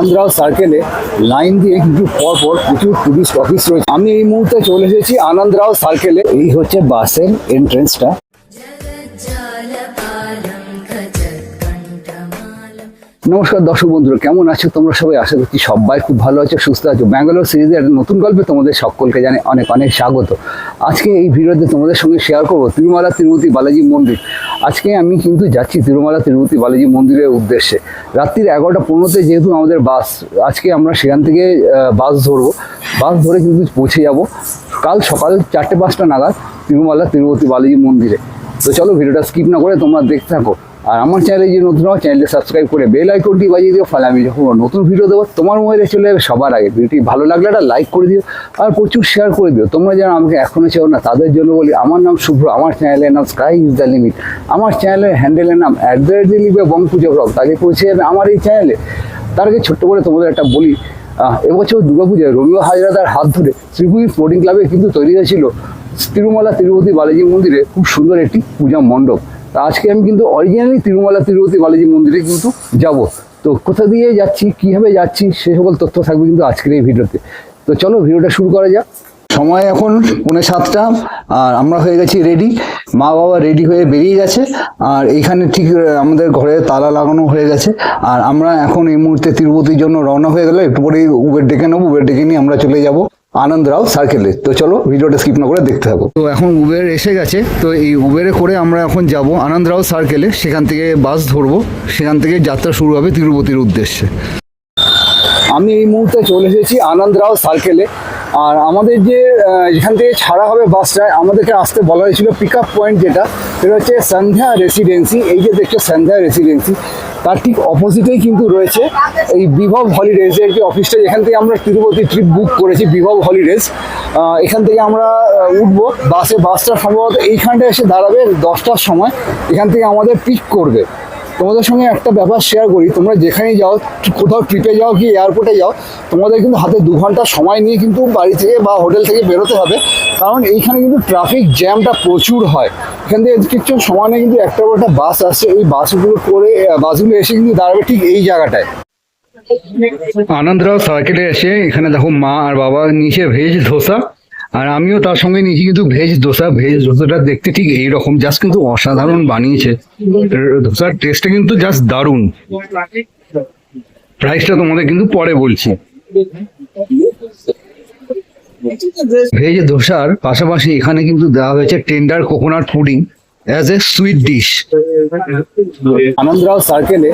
আনন্দরাও সার্কেলে লাইন দিয়ে কিন্তু পর পর প্রচুর টুরিস্ট অফিস রয়েছে। আমি এই মুহূর্তে চলে এসেছি আনন্দরাও সার্কেলে এই হচ্ছে বাসের এন্ট্রেন্সটা নমস্কার দর্শক বন্ধুরা, কেমন আছো তোমরা সবাই? আশা করছি সবাই খুব ভালো আছো, সুস্থ আছো। ব্যাঙ্গালোর সিরিজের একটা নতুন গল্পে তোমাদের সকলকে জানে অনেক অনেক স্বাগত। আজকে এই ভিডিওতে তোমাদের সঙ্গে শেয়ার করব তিরুমালা তিরুপতি বালাজি মন্দির। আজকে আমি কিন্তু যাচ্ছি তিরুমালা তিরুপতি বালাজি মন্দিরের উদ্দেশ্যে। রাত্রির এগারোটা পনেরোতে যেহেতু আমাদের বাস, আজকে আমরা সেখান থেকে বাস ধরবো। বাস ধরে কিন্তু পৌঁছে যাব কাল সকাল চারটে পাঁচটা নাগাদ তিরুমালা তিরুপতি বালাজি মন্দিরে। তো চলো ভিডিওটা স্কিপ না করে তোমরা দেখতে থাকো। আর আমার চ্যানেলে যে নতুন হয় চ্যানেলটি সাবস্ক্রাইব করে বেল আইকনটি বাজিয়ে দিও, ফলে আমি যখন নতুন ভিডিও দেবো, তোমার মোবাইলে চলে যাবে সবার আগে। ভিডিওটি ভালো লাগলে একটা লাইক করে দিও আর প্রচুর শেয়ার করে দিও। তোমরা যারা আমাকে এখনও চাও না, তাদের জন্য বলি, আমার নাম শুভ্র, আমার চ্যানেলের নাম স্কাই ইজ দ্য লিমিট আমার চ্যানেলের হ্যান্ডেলের নাম অ্যাট দ্য রেট লিখবে পুজো ব্লগ তাকে পৌঁছে যাবে আমার এই চ্যানেলে তার আগে ছোট্ট করে তোমাদের একটা বলি এবছর দুর্গাপূজায় রবীন্দ্র হাজরাদার হাত ধরে শ্রীপুরি স্পোর্টিং ক্লাবে কিন্তু তৈরি হয়েছিল তিরুমালা তিরুপতি বালাজি মন্দিরে খুব সুন্দর একটি পূজা মণ্ডপ। তা আজকে আমি কিন্তু অরিজিনালি তিরুমালা তিরুপতি বালাজি মন্দিরে কিন্তু যাব। তো কোথা দিয়ে যাচ্ছি, কীভাবে যাচ্ছি, সে সকল তথ্য থাকবে কিন্তু আজকের এই ভিডিওতে। তো চলো ভিডিওটা শুরু করা যাক। সময় এখন পৌনে সাতটা, আর আমরা হয়ে গেছি রেডি মা বাবা রেডি হয়ে বেরিয়ে গেছে, আর এইখানে ঠিক আমাদের ঘরে তালা লাগানো হয়ে গেছে। আর আমরা এখন এই মুহূর্তে তিরুপতির জন্য রওনা হয়ে গেলে একটু পরেই উবের ডেকে নেব উবের ডেকে নিয়ে আমরা চলে যাব। আনন্দরাও সার্কেলে তো চলো ভিডিওটা স্কিপ না করে দেখতে থাকো। তো এখন উবের এসে গেছে। তো এই উবেরে করে আমরা এখন যাব আনন্দ রাও সার্কেলে সেখান থেকে বাস ধরবো। সেখান থেকে যাত্রা শুরু হবে তিরুপতির উদ্দেশ্যে। আমি এই মুহূর্তে চলে এসেছি আনন্দরাও সার্কেলে আর আমাদের যে যেখান থেকে ছাড়া হবে বাসটায় আমাদেরকে আসতে বলা হয়েছিল পিক আপ পয়েন্ট যেটা, সেটা হচ্ছে সন্ধ্যা রেসিডেন্সি এই যে দেখছ সন্ধ্যা রেসিডেন্সি তার ঠিক অপোজিটেই কিন্তু রয়েছে এই বিভব হলিডেজ এর যে অফিসটা যেখান থেকে আমরা তিরুপতি ট্রিপ বুক করেছি বিভব হলিডেজ এখান থেকে আমরা উঠবো বাসে বাসটা সম্ভবত এইখানটা এসে দাঁড়াবে দশটার সময়। এখান থেকে আমাদের পিক করবে। তোমাদের সঙ্গে একটা ব্যাপার শেয়ার করি। তোমরা যেখানেই যাও, কোথাও ট্রিপে যাও কি এয়ারপোর্টে যাও, তোমাদের কিন্তু হাতে দু ঘণ্টা সময় নিয়ে কিন্তু বাড়ি থেকে বা হোটেল থেকে বেরোতে হবে। কারণ এইখানে কিন্তু ট্রাফিক জ্যামটা প্রচুর হয়। এখান থেকে কিছু সময় কিন্তু একটা একটা বাস আসছে ওই বাসগুলো করে বাসগুলো এসে কিন্তু দাঁড়াবে ঠিক এই জায়গাটায়। আনন্দরাও সার্কেলে এসে এখানে দেখো মা আর বাবা নিচে ভেজ ধোসা। আর আমিও তার সঙ্গে নিয়েছি কিন্তু ভেজ ধোসা ভেজ ধোসাটা দেখতে ঠিক এইরকম জাস্ট কিন্তু অসাধারণ বানিয়েছে। ধোসার টেস্টটা কিন্তু জাস্ট দারুণ। প্রাইসটা তোমাদের কিন্তু পরে বলছি। ভেজ ধোসার পাশাপাশি এখানে কিন্তু দেওয়া হয়েছে tender coconut pudding as a sweet dish Anandrao সার্কেলে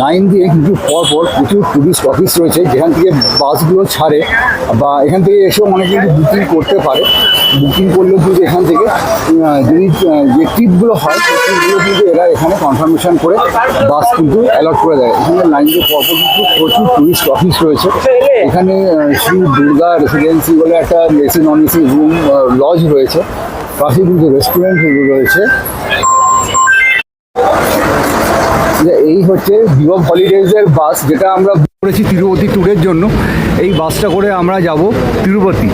line দিয়ে কিন্তু পর পর প্রচুর টুরিস্ট অফিস রয়েছে, যেখান থেকে বাসগুলো ছাড়ে বা এখান থেকে এসেও অনেকে কিন্তু বুকিং করতে পারে। বুকিং করলেও কিন্তু এখান থেকে যদি যে ট্রিপগুলো হয়, সেই কিন্তু এরা এখানে কনফার্মেশন করে বাস কিন্তু অ্যালট করে দেয়। এখানে লাইন দিয়ে পর পর কিন্তু প্রচুর টুরিস্ট অফিস রয়েছে। এখানে শ্রী দুর্গা রেসিডেন্সি বলে একটা AC non AC room lodge রয়েছে। পাশে কিন্তু রেস্টুরেন্ট রয়েছে। এই হচ্ছে বিভব হলিডেজের বাস যেটা আমরা করেছি তিরুপতি ট্যুরের জন্য। এই বাসটা করে আমরা যাব তিরুপতি।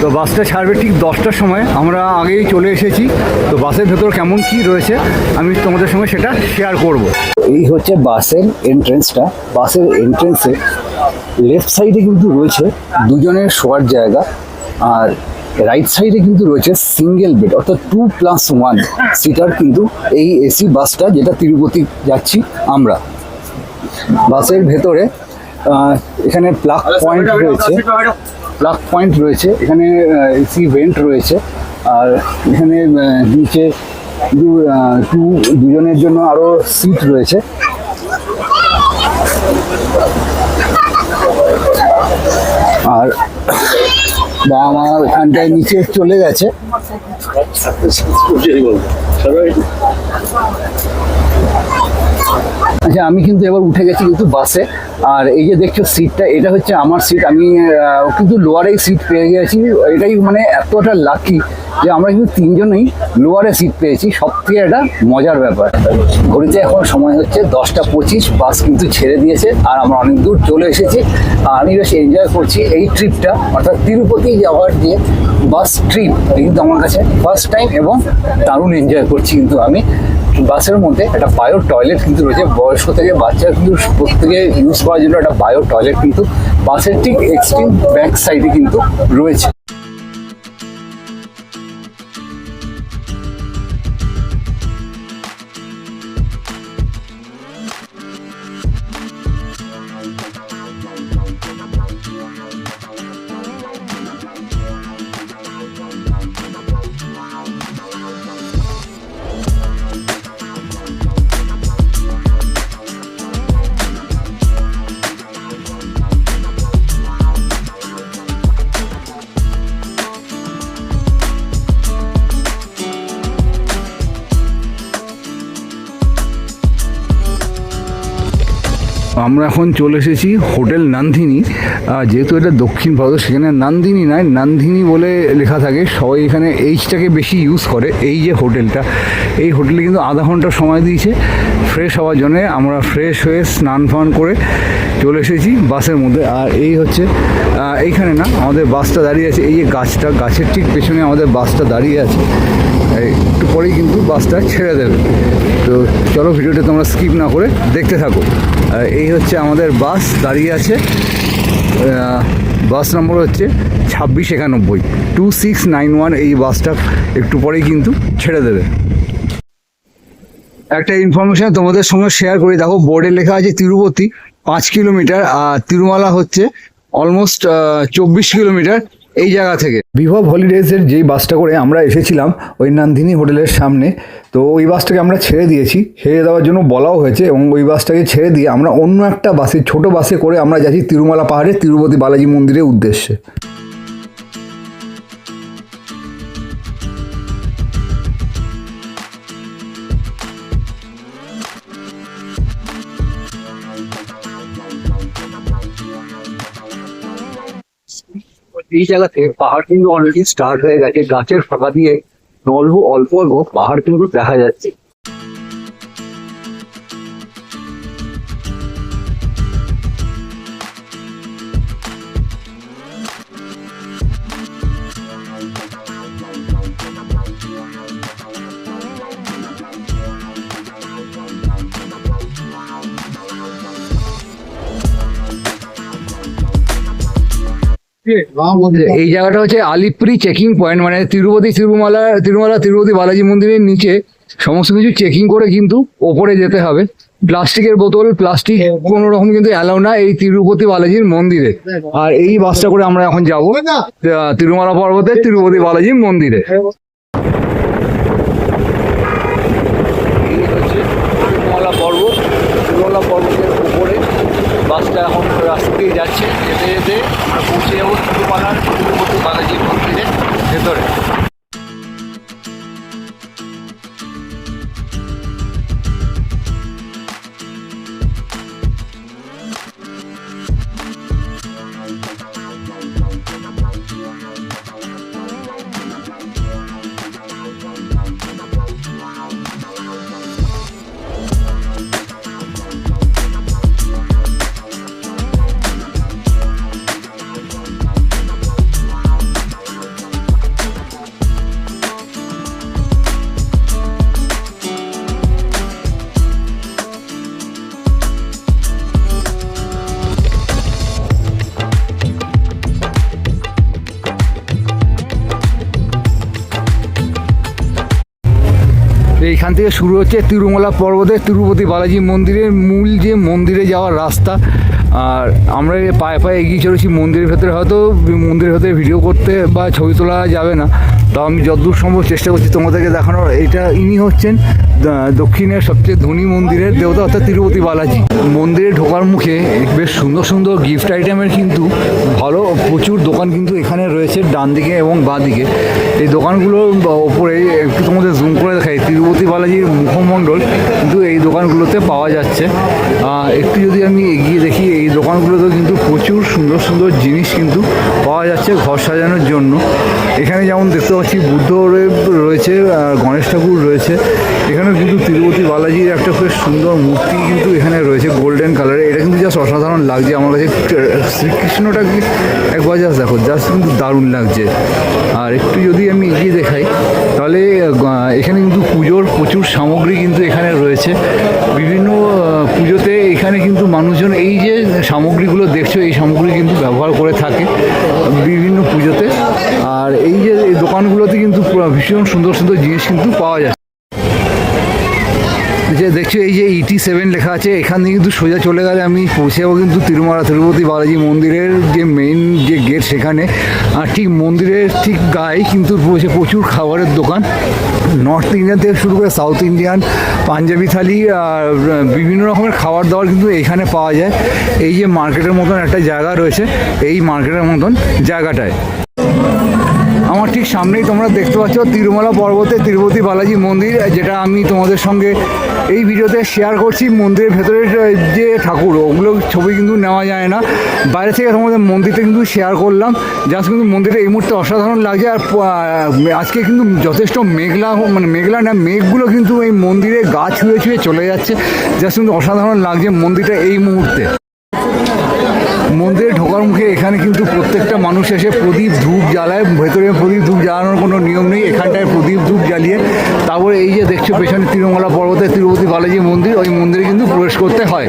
তো বাসটা ছাড়বে ঠিক দশটার সময়। আমরা আগেই চলে এসেছি। তো বাসের ভেতর কেমন কি রয়েছে, আমি তোমাদের সঙ্গে সেটা শেয়ার করব। এই হচ্ছে বাসের এন্ট্রেন্সটা বাসের এন্ট্রেন্সে লেফট সাইডে কিন্তু রয়েছে দুজনের শোয়ার জায়গা। আর রাইট সাইডে কিন্তু রয়েছে সিঙ্গেল বেড অর্থাৎ টু প্লাস ওয়ান সিটার কিন্তু এই এসি বাসটা যেটা তিরুপতি যাচ্ছি আমরা। বাসের ভেতরে এখানে প্লাগ পয়েন্ট রয়েছে। প্লাগ পয়েন্ট রয়েছে এখানে এসি ভেন্ট রয়েছে। আর এখানে নিচে টু দুজনের জন্য আরও সিট রয়েছে। আর বাবা আমার ওখানটায় নিচে চলে গেছে। আচ্ছা আমি কিন্তু এবার উঠে গেছি কিন্তু বাসে। আর এই যে দেখছ সিটটা এটা হচ্ছে আমার সিট আমি কিন্তু লোয়ারেই সিট পেয়ে গেছি। এটাই মানে এতটা লাকি যে আমরা কিন্তু তিনজনেই লোয়ারে সিট পেয়েছি। সব থেকে একটা মজার ব্যাপার। ঘড়িতে এখন সময় হচ্ছে দশটা পঁচিশ বাস কিন্তু ছেড়ে দিয়েছে আর আমরা অনেক দূর চলে এসেছি। আর আমি বেশ এনজয় করছি এই ট্রিপটা অর্থাৎ তিরুপতি যাওয়ার যে বাস ট্রিপ কিন্তু আমার কাছে ফার্স্ট টাইম এবং দারুণ এনজয় করছি কিন্তু আমি। বাসের মধ্যে একটা বায়ো টয়লেট কিন্তু রয়েছে। বয়স্ক থেকে বাচ্চা কিন্তু প্রত্যেকে ইউজ করার জন্য একটা বায়ো টয়লেট কিন্তু বাসের ঠিক এক্সট্রিম ব্যাক সাইডে কিন্তু রয়েছে। আমরা এখন চলে এসেছি হোটেল নান্দিনী। যেহেতু এটা দক্ষিণ ভারত, সেখানে নান্দিনী নয়, নান্দিনী বলে লেখা থাকে। সবাই এখানে এইচটাকে বেশি ইউজ করে, এই যে হোটেলটা। এই হোটেলে কিন্তু আধা ঘণ্টা সময় দিয়েছে। ফ্রেশ হওয়ার জন্যে আমরা ফ্রেশ হয়ে স্নান ফান করে চলে এসেছি বাসের মধ্যে। আর এই হচ্ছে এইখানে না আমাদের বাসটা দাঁড়িয়ে আছে। এই যে গাছটা, গাছের ঠিক পেছনে আমাদের বাসটা দাঁড়িয়ে আছে। একটু পরেই কিন্তু বাসটা ছেড়ে দেবে। তো চলো ভিডিওটা তোমরা স্কিপ না করে দেখতে থাকো। এই হচ্ছে আমাদের বাস দাঁড়িয়ে আছে। বাস নম্বর হচ্ছে ছাব্বিশ একানব্বই। টু সিক্স নাইন ওয়ান এই বাসটা একটু পরেই কিন্তু ছেড়ে দেবে। একটা ইনফরমেশন তোমাদের সঙ্গে শেয়ার করি। দেখো বোর্ডে লেখা আছে তিরুপতি। পাঁচ কিলোমিটার, আর তিরুমালা হচ্ছে অলমোস্ট চব্বিশ কিলোমিটার এই জায়গা থেকে। বিভব হলিডেজের যেই বাসটা করে আমরা এসেছিলাম, ওই নান্দিনী হোটেলের সামনে, তো ওই বাসটাকে আমরা ছেড়ে দিয়েছি। ছেড়ে দেওয়ার জন্য বলাও হয়েছে, এবং ওই বাসটাকে ছেড়ে দিয়ে আমরা অন্য একটা বাসে, ছোট বাসে করে আমরা যাচ্ছি তিরুমালা পাহাড়ে তিরুপতি বালাজি মন্দিরের উদ্দেশ্যে। এই জায়গা থেকে পাহাড় কিন্তু অলরেডি স্টার্ট হয়ে গেছে। গাছের ফাঁকা দিয়ে অল্প অল্প অল্প পাহাড় কিন্তু দেখা যাচ্ছে। এই জায়গাটা হচ্ছে আলিপুরি চেকিং পয়েন্ট মানে তিরুপতি তিরুমালা তিরুমালা তিরুপতি বালাজি মন্দিরের নিচে সমস্ত কিছু চেকিং করে কিন্তু ওপরে যেতে হবে। প্লাস্টিকের বোতল প্লাস্টিক কোনো রকম কিন্তু অ্যালাউ না এই তিরুপতি বালাজির মন্দিরে। আর এই বাসটা করে আমরা এখন যাব তিরুমালা পর্বতের তিরুপতি বালাজির মন্দিরে। এইখান থেকে শুরু হচ্ছে তিরুমলা পর্বতে তিরুপতি বালাজি মন্দিরের মূল যে মন্দিরে যাওয়ার রাস্তা। আর আমরা পায়ে পায়ে এগিয়ে চলেছি মন্দিরের ভেতরে। হয়তো মন্দিরের ভেতরে ভিডিও করতে বা ছবি তোলা যাবে না। তো আমি যতদূর সম্ভব চেষ্টা করছি তোমাদেরকে দেখানোর। এইটা ইনি হচ্ছেন দক্ষিণের সবচেয়ে ধনী মন্দিরের দেবতা অর্থাৎ তিরুপতি বালাজি। মন্দিরে ঢোকার মুখে বেশ সুন্দর সুন্দর গিফট আইটেমের কিন্তু ভালো প্রচুর দোকান কিন্তু এখানে রয়েছে ডান দিকে এবং বাঁ দিকে। এই দোকানগুলোর ওপরে একটু তোমাদের জুম করে দেখাই। তিরুপতি বালাজির মুখমণ্ডল কিন্তু এই দোকানগুলোতে পাওয়া যাচ্ছে। একটু যদি আমি এগিয়ে দেখি, এই দোকানগুলোতেও কিন্তু প্রচুর সুন্দর সুন্দর জিনিস কিন্তু পাওয়া যাচ্ছে ঘর সাজানোর জন্য। এখানে যেমন দেখতে পাচ্ছি বুদ্ধ রয়েছে আর গণেশ ঠাকুর রয়েছে। এখানে কিন্তু তিরুপতি বালাজির একটা খুব সুন্দর মূর্তি কিন্তু এখানে রয়েছে গোল্ডেন কালারের এটা কিন্তু জাস্ট অসাধারণ লাগছে। আমার কাছে শ্রীকৃষ্ণটাকে একবার জাস্ট দেখো জাস্ট কিন্তু দারুণ লাগছে। আর একটু যদি আমি এগিয়ে দেখাই, তাহলে এখানে কিন্তু পুজোর প্রচুর সামগ্রী কিন্তু এখানে রয়েছে। বিভিন্ন পুজোতে এখানে কিন্তু মানুষজন এই যে সামগ্রীগুলো দেখছ, এই সামগ্রী কিন্তু ব্যবহার করে থাকে। বিভিন্ন পুজোতে। দোকানগুলোতে কিন্তু ভীষণ সুন্দর সুন্দর জিনিস কিন্তু পাওয়া যায়। যে দেখছ, এই যে ইটি সেভেন লেখা আছে, এখান থেকে কিন্তু সোজা চলে গেলে আমি পৌঁছে যাব কিন্তু তিরুমালা তিরুপতি বালাজি মন্দিরের যে মেইন যে গেট সেখানে। আর ঠিক মন্দিরের ঠিক গায়ে কিন্তু রয়েছে প্রচুর খাবারের দোকান। নর্থ ইন্ডিয়ান থেকে শুরু করে সাউথ ইন্ডিয়ান পাঞ্জাবি থালি, আর বিভিন্ন রকমের খাবার দাবার কিন্তু এখানে পাওয়া যায়। এই যে মার্কেটের মতন একটা জায়গা রয়েছে, এই মার্কেটের মতন জায়গাটায়। আমার ঠিক সামনেই তোমরা দেখতে পাচ্ছ তিরুমালা পর্বতে তিরুপতি বালাজি মন্দির, যেটা আমি তোমাদের সঙ্গে এই ভিডিওতে শেয়ার করছি। মন্দিরের ভেতরের যে ঠাকুর, ওগুলো ছবি কিন্তু নেওয়া যায় না। বাইরে থেকে তোমাদের মন্দিরটা কিন্তু শেয়ার করলাম। জাস্ট কিন্তু মন্দিরটা এই মুহূর্তে অসাধারণ লাগছে। আর আজকে কিন্তু যথেষ্ট মেঘলা মানে মেঘলা না, মেঘগুলো কিন্তু এই মন্দিরে গা ছুঁয়ে ছুঁয়ে চলে যাচ্ছে। জাস্ট কিন্তু অসাধারণ লাগছে মন্দিরটা এই মুহূর্তে। মন্দিরে ঢোকার মুখে এখানে কিন্তু প্রত্যেকটা মানুষ এসে প্রদীপ ধূপ জ্বালায়। ভেতরে প্রদীপ ধূপ জ্বালানোর কোনো নিয়ম নেই। এখানটায় প্রদীপ ধূপ জ্বালিয়ে তারপরে এই যে দেখছ, পেছনে তিরুমলা পর্বতে তিরুপতি বালাজি মন্দির, ওই মন্দিরে কিন্তু প্রবেশ করতে হয়।